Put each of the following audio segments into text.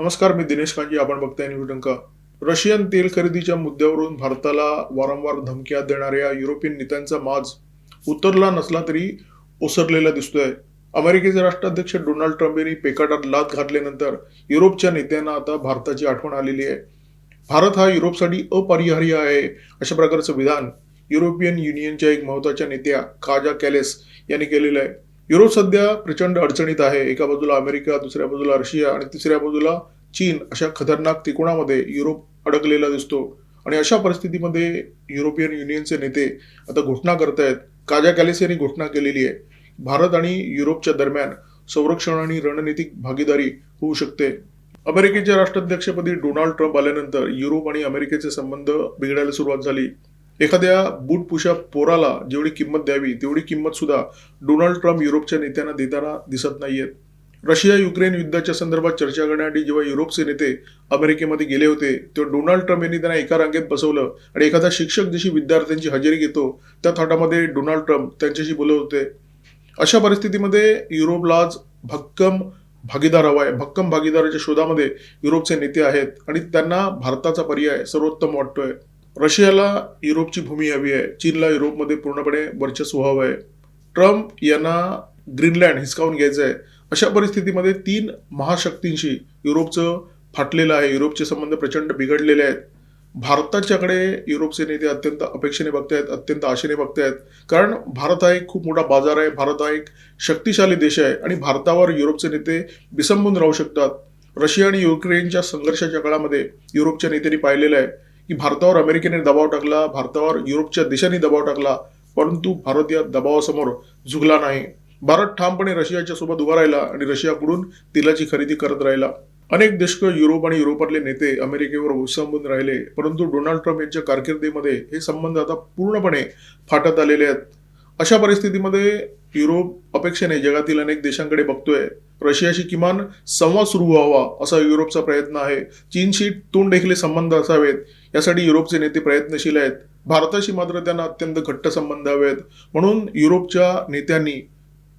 नमस्कार मी दिनेश कांजी. आपण बघताय न्यूज डंका रशियन तेल खरेदीच्या मुद्द्यावरून भारताला वारंवार धमक्या देणाऱ्या युरोपियन नेत्यांचा माज उतरला नसला तरी ओसरलेला दिसतोय. अमेरिकेचे राष्ट्राध्यक्ष डोनाल्ड ट्रम्प यांनी पेकाटात लात घातल्यानंतर युरोपच्या नेत्यांना आता भारताची आठवण आलेली आहे. भारत हा युरोपसाठी अपरिहार्य आहे अशा प्रकारचं विधान युरोपियन युनियनच्या एक महत्त्वाच्या नेत्या काजा कॅलेस यांनी केलेलं आहे. युरोप सध्या प्रचंड अडचणीत आहे. एका बाजूला अमेरिका दुसऱ्या बाजूला रशिया आणि तिसऱ्या बाजूला चीन अशा खतरनाक त्रिकोणामध्ये युरोप अडकलेला दिसतो. आणि अशा परिस्थितीमध्ये युरोपियन युनियनचे नेते आता घोषणा करतायत. काजा कॅलेस यांनी घोषणा केलेली आहे. भारत आणि युरोपच्या दरम्यान संरक्षण आणि रणनीतिक भागीदारी होऊ शकते. अमेरिकेच्या राष्ट्राध्यक्षपदी डोनाल्ड ट्रम्प आल्यानंतर युरोप आणि अमेरिकेचे संबंध बिघडायला सुरुवात झाली. एखाद्या बूटपुशा पोराला जेवढी किंमत द्यावी तेवढी किंमत सुद्धा डोनाल्ड ट्रम्प युरोपच्या नेत्यांना देताना दिसत नाहीयेत. रशिया युक्रेन युद्धाच्या संदर्भात चर्चा करण्यासाठी जेव्हा युरोपचे नेते अमेरिकेमध्ये गेले होते तेव्हा डोनाल्ड ट्रम्प यांनी त्यांना एका रांगेत बसवलं आणि एखादा शिक्षक जशी विद्यार्थ्यांची हजेरी घेतो त्या थाटामध्ये डोनाल्ड ट्रम्प त्यांच्याशी बोलत होते. अशा परिस्थितीमध्ये युरोपला आज भक्कम भागीदार हवा आहे. भक्कम भागीदाराच्या शोधामध्ये युरोपचे नेते आहेत आणि त्यांना भारताचा पर्याय सर्वोत्तम वाटतोय. रशियाला युरोपची भूमी हवी आहे. चीनला युरोपमध्ये पूर्णपणे वर्चस्व हवं आहे. ट्रम्प यांना ग्रीनलँड हिसकावून घ्यायचं आहे. अशा परिस्थितीमध्ये तीन महाशक्तींशी युरोपचं फाटलेलं आहे. युरोपचे संबंध प्रचंड बिघडलेले आहेत. भारताच्याकडे युरोपचे नेते अत्यंत अपेक्षेने बघतायत अत्यंत आशेने बघतायत. कारण भारत हा एक खूप मोठा बाजार आहे. भारत हा एक शक्तिशाली देश आहे आणि भारतावर युरोपचे नेते विसंबून राहू शकतात. रशिया आणि युक्रेनच्या संघर्षाच्या काळामध्ये युरोपच्या नेत्यांनी पाहिलेलं आहे की भारतावर अमेरिकेने दबाव टाकला भारतावर युरोपच्या देशांनी दबाव टाकला परंतु भारत या दबावासमोर झुकला नाही. भारत ठामपणे रशियाच्या सोबत उभा राहिला आणि रशियाकडून तेलाची खरेदी करत राहिला. अनेक देश युरोप आणि युरोपातले नेते अमेरिकेवर उत्संबून राहिले परंतु डोनाल्ड ट्रम्प यांच्या कारकिर्दीमध्ये हे संबंध आता पूर्णपणे फाटत आलेले आहेत. अशा परिस्थितीमध्ये युरोप अपेक्षेने जगातील अनेक देशांकडे बघतोय. रशियाशी किमान संवाद सुरू व्हावा असा युरोपचा प्रयत्न आहे. चीनशी तोंड देखील संबंध असावेत यासाठी युरोपचे नेते प्रयत्नशील आहेत. भारताशी मात्र त्यांना अत्यंत घट्ट संबंध हवेत. म्हणून युरोपच्या नेत्यांनी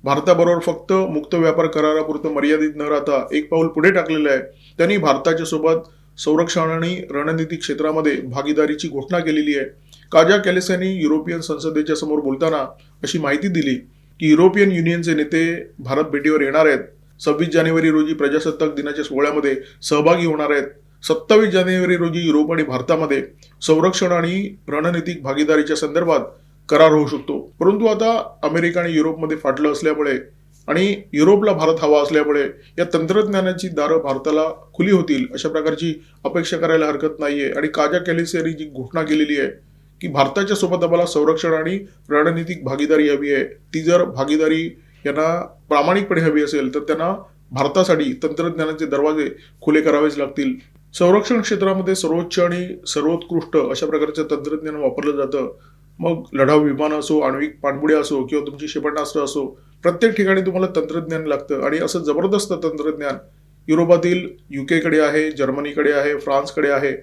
भारताबरोबर फक्त मुक्त व्यापार करारापुरतं मर्यादित न राहता एक पाऊल पुढे टाकलेलं आहे. त्यांनी भारताच्या सोबत संरक्षण आणि रणनीती क्षेत्रामध्ये भागीदारीची घोषणा केलेली आहे. काजा कॅलिस यांनी युरोपियन संसदेच्या समोर बोलताना अशी माहिती दिली की युरोपियन युनियनचे नेते भारत भेटीवर येणार आहेत. सव्वीस जानेवारी रोजी प्रजासत्ताक दिनाच्या सोहळ्यामध्ये सहभागी होणार आहेत. सत्तावीस जानेवारी रोजी युरोप आणि भारतामध्ये संरक्षण आणि रणनीतिक भागीदारीच्या संदर्भात करार होऊ शकतो. परंतु आता अमेरिका आणि युरोपमध्ये फाटलं असल्यामुळे आणि युरोपला भारत हवा असल्यामुळे या तंत्रज्ञानाची दारं भारताला खुली होतील अशा प्रकारची अपेक्षा करायला हरकत नाहीये. आणि काजा कॅलिस यांनी जी घोषणा केलेली आहे की भारताच्या सोबत आम्हाला संरक्षण आणि रणनीतिक भागीदारी हवी आहे. ती जर भागीदारी यांना प्रामाणिकपणे हवी असेल तर त्यांना भारतासाठी तंत्रज्ञानाचे दरवाजे खुले करावेच लागतील. संरक्षण क्षेत्रामध्ये सर्वोच्च आणि सर्वोत्कृष्ट अशा प्रकारचं तंत्रज्ञान वापरलं जातं. मग लढाऊ विमान असो आण्विक पाणबुड्या असो किंवा तुमची क्षेपणास्त्र असो प्रत्येक ठिकाणी तुम्हाला तंत्रज्ञान लागतं. आणि असं जबरदस्त तंत्रज्ञान युरोपातील युकेकडे आहे जर्मनीकडे आहे फ्रान्सकडे आहे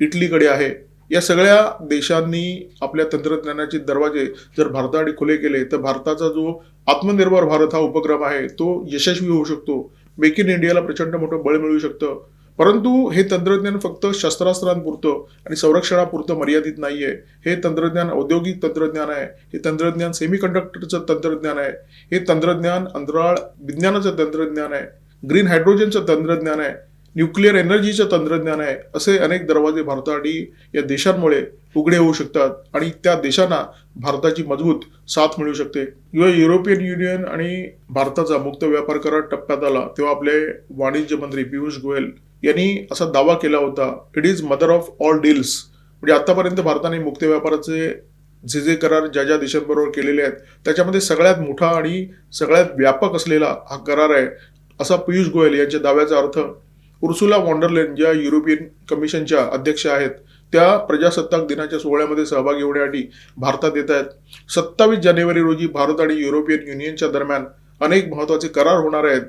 इटलीकडे आहे. या सगळ्या देशांनी आपल्या तंत्रज्ञानाचे दरवाजे जर भारतासाठी खुले केले तर भारताचा जो आत्मनिर्भर भारत हा उपक्रम आहे तो यशस्वी होऊ शकतो. मेक इन इंडियाला प्रचंड मोठं बळ मिळू शकतं. परंतु हे तंत्रज्ञान फक्त शस्त्रास्त्रांपुरतं आणि संरक्षणापुरतं मर्यादित नाही आहे हे तंत्रज्ञान औद्योगिक तंत्रज्ञान आहे. हे तंत्रज्ञान सेमी कंडक्टरचं तंत्रज्ञान आहे. हे तंत्रज्ञान अंतराळ विज्ञानाचं तंत्रज्ञान आहे. ग्रीन हायड्रोजनचं तंत्रज्ञान आहे. न्यूक्लिअर एनर्जीचं तंत्रज्ञान आहे. असे अनेक दरवाजे भारतासाठी या देशांमुळे उघडे होऊ शकतात आणि त्या देशांना भारताची मजबूत साथ मिळू शकते. जेव्हा युरोपियन युनियन आणि भारताचा मुक्त व्यापार करार टप्प्यात आला तेव्हा आपले वाणिज्य मंत्री पियुष गोयल यांनी असा दावा केला होता. It is mother of all deals म्हणजे आतापर्यंत भारताने मुक्त व्यापाराचे जे जे करार ज्या ज्या देशांबरोबर केलेले आहेत त्याच्यामध्ये सगळ्यात मोठा आणि सगळ्यात व्यापक असलेला हा करार आहे असा पियुष गोयल यांच्या दाव्याचा अर्थ. उर्सुला वॉन्डरलेन ज्या युरोपियन कमिशनच्या अध्यक्ष आहेत त्या प्रजासत्ताक दिनाच्या सोहळ्यामध्ये सहभागी होण्यासाठी भारतात येत आहेत. सत्तावीस जानेवारी रोजी भारत आणि युरोपियन युनियनच्या दरम्यान अनेक महत्त्वाचे करार होणार आहेत.